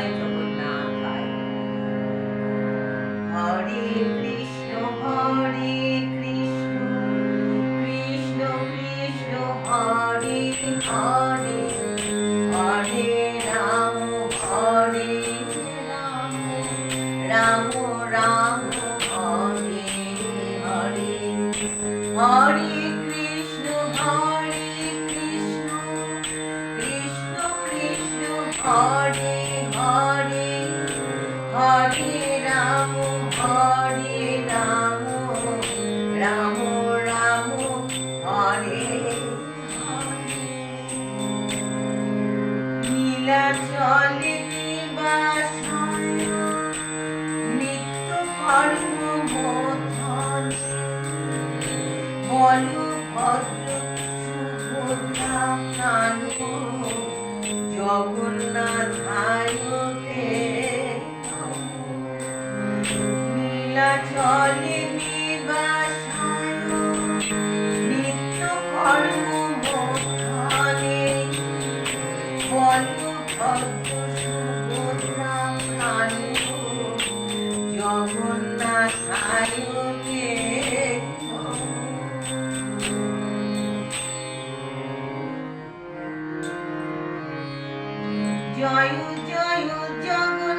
জয় জগন্নাথ হরে কৃষ্ণ হরে কৃষ্ণ কৃষ্ণ কৃষ্ণ, হরে হরে হরে রাম হরে রাম রাম রাম, হরে হরে হরে হরে হরে হরে রাম হরে রাম রাম রাম, হরে নীলা চলে নিত্য কর্ম মোধন বলু ভদ্র সুভদ্রা কানু জগন্নাথ আয়তে 加油，加油，加油！